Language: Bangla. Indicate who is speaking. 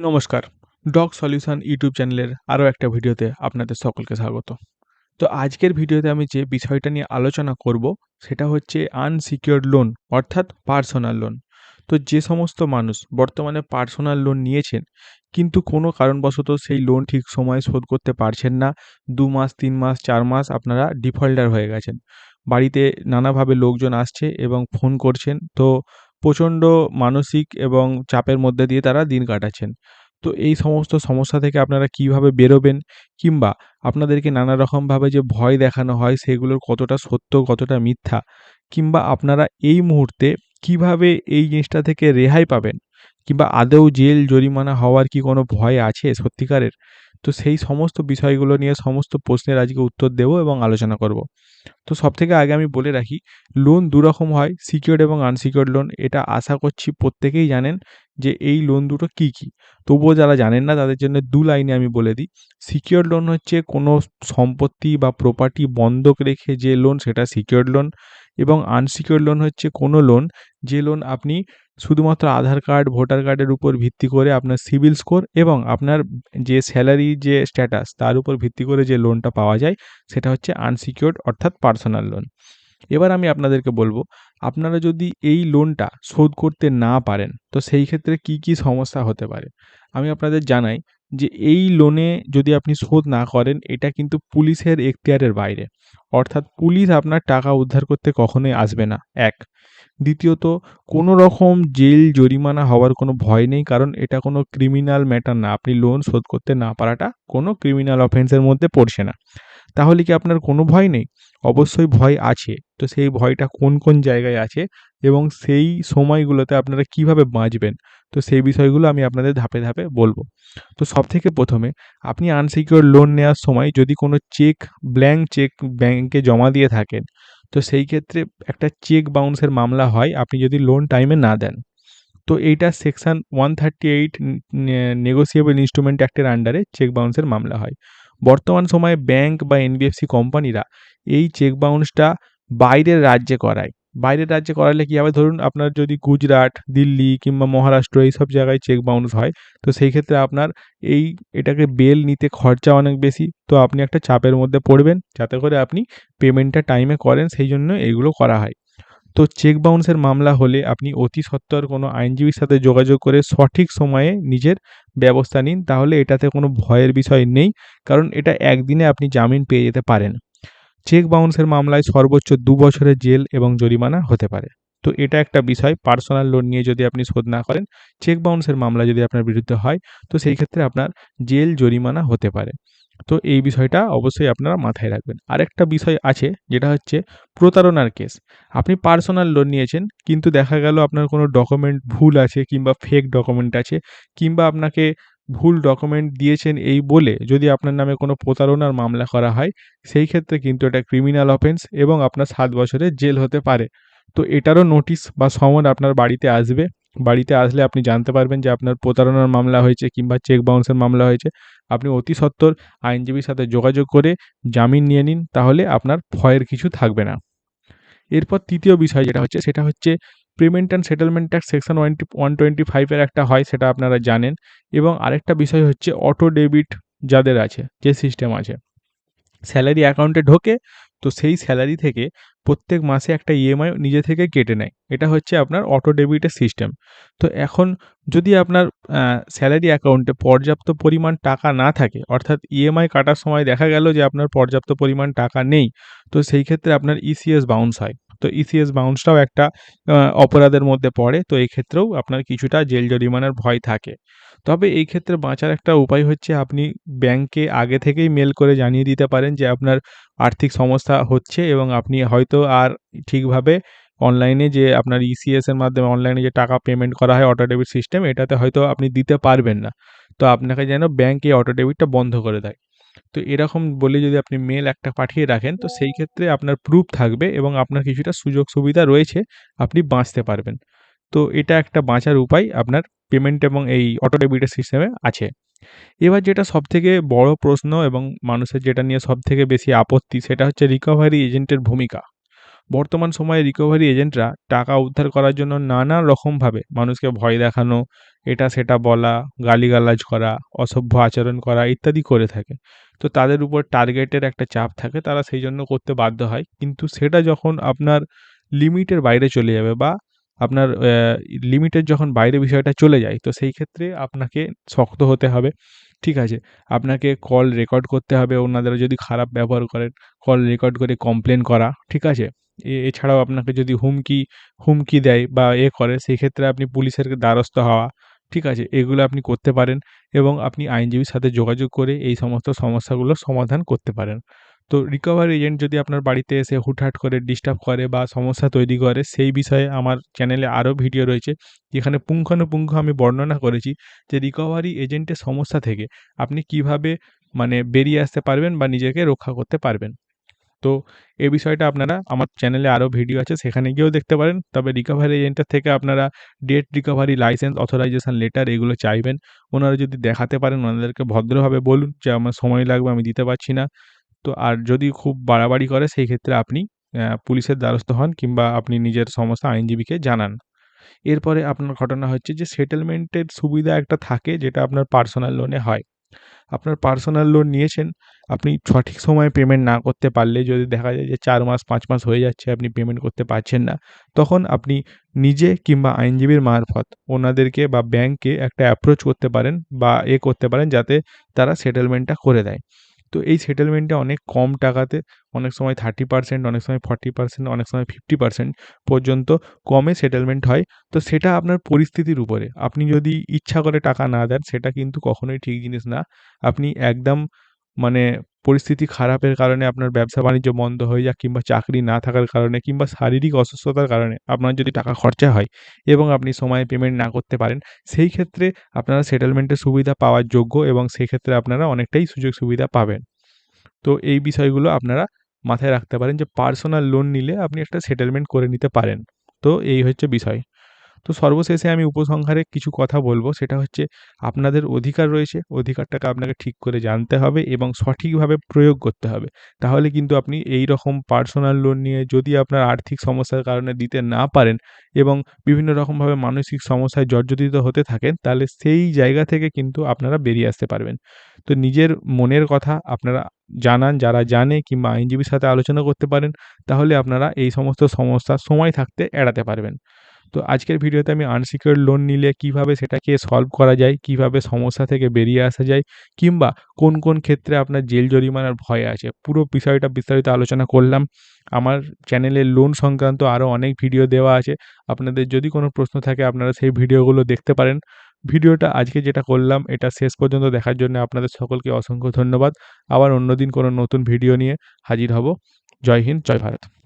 Speaker 1: নমস্কার। ডগ সলিউশন ইউটিউব চ্যানেলের আরও একটা ভিডিওতে আপনাদের সকলকে স্বাগত। তো আজকের ভিডিওতে আমি যে বিষয়টা নিয়ে আলোচনা করব, সেটা হচ্ছে আনসিকিউরড লোন, অর্থাৎ পার্সোনাল লোন। তো যে সমস্ত মানুষ বর্তমানে পার্সোনাল লোন নিয়েছেন, কিন্তু কোনো কারণবশত সেই লোন ঠিক সময়ে শোধ করতে পারছেন না, দু মাস, তিন মাস, চার মাস আপনারা ডিফল্টার হয়ে গেছেন। বাড়িতে নানাভাবে লোকজন আসছে এবং ফোন করছেন, তো প্রচণ্ড মানসিক এবং চাপের মধ্যে দিয়ে তারা দিন কাটাচ্ছেন। তো এই সমস্ত সমস্যা থেকে আপনারা কীভাবে বেরোবেন? কিংবা আপনাদেরকে নানা রকমভাবে যে ভয় দেখানো হয়, সেগুলোর কতটা সত্য, কতটা মিথ্যা? কিংবা আপনারা এই মুহূর্তে কীভাবে এই জিনিসটা থেকে রেহাই পাবেন? কিংবা আদৌ জেল, জরিমানা হওয়ার কি কোনো ভয় আছে সত্যিকারের? তো সেই সমস্ত বিষয়গুলো নিয়ে সমস্ত প্রশ্নের আজকে উত্তর দেবো এবং আলোচনা করব। তো সব থেকে আগে আমি বলে রাখি লোন দুরকম হয় সিকিউরড এবং আনসিকিউরড লোন এটা আশা করছি প্রত্যেকেই জানেন যে এই লোন দুটো কী কী। তবুও যারা জানেন না, তাদের জন্য দু লাইনে আমি বলে দিই। সিকিউরড লোন হচ্ছে কোনো সম্পত্তি বা প্রপার্টি বন্ধক রেখে যে লোন সেটা সিকিউরড লোন এবং আনসিকিউরড লোন হচ্ছে কোনো লোন যে লোন আপনি শুধুমাত্র আধার কার্ড ভোটার কার্ডের উপর ভিত্তি করে আপনার সিবিল স্কোর এবং আপনার যে স্যালারি যে স্ট্যাটাস তার উপর ভিত্তি করে যে লোনটা পাওয়া যায়, সেটা হচ্ছে আনসিকিউরড অর্থাৎ পার্সোনাল লোন এবার আমি আপনাদেরকে বলব, আপনারা যদি এই লোনটা শোধ করতে না পারেন, তো সেই ক্ষেত্রে কি কি সমস্যা হতে পারে? আমি আপনাদের জানাই যে এই লোনে যদি আপনি শোধ না করেন, এটা কিন্তু পুলিশের এখতিয়ারের বাইরে। অর্থাৎ পুলিশ আপনার টাকা উদ্ধার করতে কখনোই আসবে না। এক। দ্বিতীয়ত কোনো রকম জেল জরিমানা হওয়ার কোনো ভয় নেই, কারণ এটা কোনো ক্রিমিনাল ম্যাটার না। আপনি লোন শোধ করতে না পারাটা কোনো ক্রিমিনাল অফেন্সের মধ্যে পড়ছে না। তাহলে কি আপনার কোনো ভয় নেই? অবশ্যই ভয় আছে। তো সেই ভয়টা কোন কোন জায়গায় আছে এবং সেই সময়গুলোতে আপনারা কীভাবে বাঁচবেন? তো সেই বিষয়গুলো আমি আপনাদের ধাপে ধাপে বলব। তো সব থেকে প্রথমে আপনি আনসিকিউর লোন নেওয়ার সময় যদি কোনো চেক ব্ল্যাঙ্ক চেক ব্যাংকে জমা দিয়ে থাকেন, তো সেই ক্ষেত্রে একটা চেক বাউন্সের মামলা হয়, আপনি যদি লোন টাইমে না দেন। তো এইটা section one thirty eight negotiable instrument অ্যাক্টের আন্ডারে চেক বাউন্সের মামলা হয়। বর্তমান সময়ে ব্যাংক বা এনবিএফসি কোম্পানিরা এই চেক বাউন্সটা বাইরের রাজ্যে করায়। বাইরের রাজ্যে করালে কী হবে? ধরুন আপনার যদি গুজরাট, দিল্লি কিংবা মহারাষ্ট্র এইসব জায়গায় চেক বাউন্স হয়, তো সেই ক্ষেত্রে আপনার এই এটাকে বেল নিতে খরচা অনেক বেশি। তো আপনি একটা চাপের মধ্যে পড়বেন, যাতে করে আপনি পেমেন্টটা টাইমে করেন, সেই জন্য এইগুলো করা হয়। তো চেক বাউন্সের মামলা হলে আপনি অতি সত্বর কোনো আইনজীবীর সাথে যোগাযোগ করে সঠিক সময়ে নিজের ব্যবস্থা নিন, তাহলে এটাতে কোনো ভয়ের বিষয় নেই, কারণ এটা একদিনে আপনি জামিন পেয়ে যেতে পারেন। চেক বাউন্সের মামলায় সর্বোচ্চ দু বছরের জেল এবং জরিমানা হতে পারে। তো এটা একটা বিষয়, পার্সোনাল লোন নিয়ে যদি আপনি শোধ না করেন, চেক বাউন্সের মামলা যদি আপনার বিরুদ্ধে হয়, তো সেই ক্ষেত্রে আপনার জেল জরিমানা হতে পারে। তো এই বিষয়টা অবশ্যই আপনারা মাথায় রাখবেন। আরেকটা বিষয় আছে, যেটা হচ্ছে প্রতারণার কেস। আপনি পার্সোনাল লোন নিয়েছেন, কিন্তু দেখা গেল আপনার কোনো ডকুমেন্ট ভুল আছে কিংবা ফেক ডকুমেন্ট আছে, কিংবা আপনাকে ভুল ডকুমেন্ট দিয়েছেন এই বলে যদি আপনার নামে কোনো প্রতারণার মামলা করা হয়, সেই ক্ষেত্রে কিন্তু এটা ক্রিমিনাল অফেন্স এবং আপনার সাত বছরের জেল হতে পারে। তো এটারও নোটিশ বা সমন আপনার বাড়িতে আসবে। বাড়িতে আসলে আপনি জানতে পারবেন যে আপনার প্রতারণার মামলা হয়েছে কিংবা চেক বাউন্সের মামলা হয়েছে। আপনি অতি সত্বর আইনজীবীর সাথে যোগাযোগ করে জামিন নিয়ে নিন, তাহলে আপনার ভয়ের কিছু থাকবে না। এরপর তৃতীয় বিষয় যেটা হচ্ছে, সেটা হচ্ছে payment and settlement tax section ওয়ানটি one twenty ফাইভের একটা হয়, সেটা আপনারা জানেন। এবং আরেকটা বিষয় হচ্ছে অটো ডেবিট যাদের আছে, যে সিস্টেম আছে। স্যালারি অ্যাকাউন্টে ঢোকে, তো সেই স্যালারি থেকে প্রত্যেক মাসে একটা ইএমআই নিজে থেকে কেটে নেয়। এটা হচ্ছে আপনার অটো ডেবিটের সিস্টেম তো এখন যদি আপনার স্যালারি অ্যাকাউন্টে পর্যাপ্ত পরিমাণ টাকা না থাকে, অর্থাৎ ইএমআই কাটার সময় দেখা গেল যে আপনার পর্যাপ্ত পরিমাণ টাকা নেই, তো সেই ক্ষেত্রে আপনার ইসিএস বাউন্স হয়। তো ইসিএস বাউন্সটাও একটা অপরাধের মধ্যে পড়ে। তো এই ক্ষেত্রেও আপনার কিছুটা জেল জরিমানার ভয় থাকে। তবে এই ক্ষেত্রে বাঁচার একটা উপায় হচ্ছে আপনি ব্যাংকে আগে থেকেই মেল করে জানিয়ে দিতে পারেন যে আপনার আর্থিক সমস্যা হচ্ছে এবং আপনি হয়তো আর ঠিকভাবে অনলাইনে যে আপনার ইসিএস এর মাধ্যমে অনলাইনে যে টাকা পেমেন্ট করা হয় অটো ডেবিট সিস্টেম এটাতে হয়তো আপনি দিতে পারবেন না। তো আপনাকে যেন ব্যাংক এই অটো ডেবিটটা বন্ধ করে দেয়। তো এরকম বলে যদি আপনি মেল একটা পাঠিয়ে রাখেন, তো সেই ক্ষেত্রে আপনার প্রুফ থাকবে এবং আপনার কিছুটা সুযোগ সুবিধা রয়েছে, আপনি বাঁচতে পারবেন। তো এটা একটা বাঁচার উপায় আপনার পেমেন্ট এবং এই অটো ডেবিটের সিস্টেমে আছে। এবার যেটা সবথেকে বড় প্রশ্ন এবং মানুষের যেটা নিয়ে সবথেকে বেশি আপত্তি, সেটা হচ্ছে রিকভারি এজেন্টের ভূমিকা। বর্তমান সময়ে রিকভারি এজেন্টরা টাকা উদ্ধার করার জন্য নানা রকমভাবে মানুষকে ভয় দেখানো এটা সেটা বলা, গালিগালাজ করা, অসভ্য আচরণ করা ইত্যাদি করে থাকে। তো তাদের উপর টার্গেটের একটা চাপ থাকে, তারা সেই জন্য করতে বাধ্য হয়। কিন্তু সেটা যখন আপনার লিমিটের বাইরে চলে যাবে বা আপনার লিমিটের যখন বাইরে বিষয়টা চলে যায়, তো সেই ক্ষেত্রে আপনাকে শক্ত হতে হবে। ঠিক আছে? আপনাকে কল রেকর্ড করতে হবে ওনাদের যদি খারাপ ব্যবহার করেন কল রেকর্ড করে কমপ্লেন করা। ঠিক আছে? এছাড়াও আপনাকে যদি হুমকি হুমকি দেয় বা এ করে, সেই ক্ষেত্রে আপনি পুলিশের দ্বারস্থ হওয়া ঠিক আছে, এগুলো আপনি করতে পারেন এবং আপনি আইনজীবীর সাথে যোগাযোগ করে এই সমস্ত সমস্যাগুলোর সমাধান করতে পারেন। তো রিকভারি এজেন্ট যদি আপনার বাড়িতে এসে হুটহাট করে ডিস্টার্ব করে বা সমস্যা তৈরি করে, সেই বিষয়ে আমার চ্যানেলে আরও ভিডিও রয়েছে, যেখানে পুঙ্খানুপুঙ্খ আমি বর্ণনা করেছি যে রিকভারি এজেন্টের সমস্যা থেকে আপনি কীভাবে মানে বেরিয়ে আসতে পারবেন বা নিজেকে রক্ষা করতে পারবেন। তো এ বিষয়টা আপনারা আমার চ্যানেলে আরও ভিডিও আছে, সেখানে গিয়েও দেখতে পারেন। তবে রিকভারি এজেন্টের থেকে আপনারা debt recovery licence authorisation letter এগুলো চাইবেন। ওনারা যদি দেখাতে পারেন, ওনাদেরকে ভদ্রভাবে বলুন যে, আমার সময় লাগবে, আমি দিতে পারছি না। তো আর যদি খুব বাড়াবাড়ি করে, সেই ক্ষেত্রে আপনি পুলিশের দ্বারস্থ হন কিংবা আপনি নিজের সমস্ত আইনজীবীকে জানান। এরপরে আপনার ঘটনা হচ্ছে যে সেটেলমেন্টের সুবিধা একটা থাকে, যেটা আপনার পার্সোনাল লোনে হয়। আপনার পার্সোনাল লোন নিয়েছেন, আপনি সঠিক সময়ে পেমেন্ট না করতে পারলে, যদি দেখা যায় যে চার মাস, পাঁচ মাস হয়ে যাচ্ছে, আপনি পেমেন্ট করতে পারছেন না, তখন আপনি নিজে কিংবা আইনজীবীর মারফত ওনাদেরকে বা ব্যাংকে একটা অ্যাপ্রোচ করতে পারেন বা এ করতে পারেন, যাতে তারা সেটেলমেন্টটা করে দেয়। তো এই সেটেলমেন্টে অনেক কম টাকাতে অনেক সময় থার্টি পার্সেন্ট অনেক সময় ফর্টি পার্সেন্ট অনেক সময় ফিফটি পার্সেন্ট পর্যন্ত কমে সেটেলমেন্ট হয়। তো সেটা আপনার পরিস্থিতির উপরে। আপনি যদি ইচ্ছা করে টাকা না দেন, সেটা কিন্তু কখনোই ঠিক জিনিস না। আপনি একদম মানে পরিস্থিতি খারাপের কারণে আপনার ব্যবসা বাণিজ্য বন্ধ হয়ে যাক কিংবা চাকরি না থাকার কারণে কিংবা শারীরিক অসুস্থতার কারণে আপনার যদি টাকা খরচা হয় এবং আপনি সময়ে পেমেন্ট না করতে পারেন, সেই ক্ষেত্রে আপনারা সেটেলমেন্টের সুবিধা পাওয়ার যোগ্য এবং সেক্ষেত্রে আপনারা অনেকটাই সুযোগ সুবিধা পাবেন। তো এই বিষয়গুলো আপনারা মাথায় রাখতে পারেন যে পার্সোনাল লোন নিলে আপনি একটা সেটেলমেন্ট করে নিতে পারেন। তো এই হচ্ছে বিষয়। তো সর্বশেষে আমি উপসংহারে কিছু কথা বলব। সেটা হচ্ছে আপনাদের অধিকার রয়েছে, অধিকারটাকে আপনাকে ঠিক করে জানতে হবে এবং সঠিকভাবে প্রয়োগ করতে হবে। তাহলে কিন্তু আপনি এই রকম পার্সোনাল লোন নিয়ে যদি আপনার আর্থিক সমস্যার কারণে দিতে না পারেন এবং বিভিন্ন রকমভাবে মানসিক সমস্যায় জর্জরিত হতে থাকেন, তাহলে সেই জায়গা থেকে কিন্তু আপনারা বেরিয়ে আসতে পারবেন। তো নিজের মনের কথা আপনারা জানান, যারা জানে কিংবা আইনজীবীর সাথে আলোচনা করতে পারেন, তাহলে আপনারা এই সমস্ত সমস্যা সময় থাকতে এড়াতে পারবেন। তো আজকের ভিডিওতে আমি আনসিকিউর লোন নিলে কীভাবে সেটাকে সলভ করা যায়, কীভাবে সমস্যা থেকে বেরিয়ে আসা যায়, কিংবা কোন কোন ক্ষেত্রে আপনার জেল জরিমানার ভয় আছে, পুরো বিষয়টা বিস্তারিত আলোচনা করলাম। আমার চ্যানেলে লোন সংক্রান্ত আরও অনেক ভিডিও দেওয়া আছে। আপনাদের যদি কোনো প্রশ্ন থাকে, আপনারা সেই ভিডিওগুলো দেখতে পারেন। ভিডিওটা আজকে যেটা করলাম, এটা শেষ পর্যন্ত দেখার জন্য আপনাদের সকলকে অসংখ্য ধন্যবাদ। আবার অন্যদিন কোনো নতুন ভিডিও নিয়ে হাজির হব। জয় হিন্দ, জয় ভারত।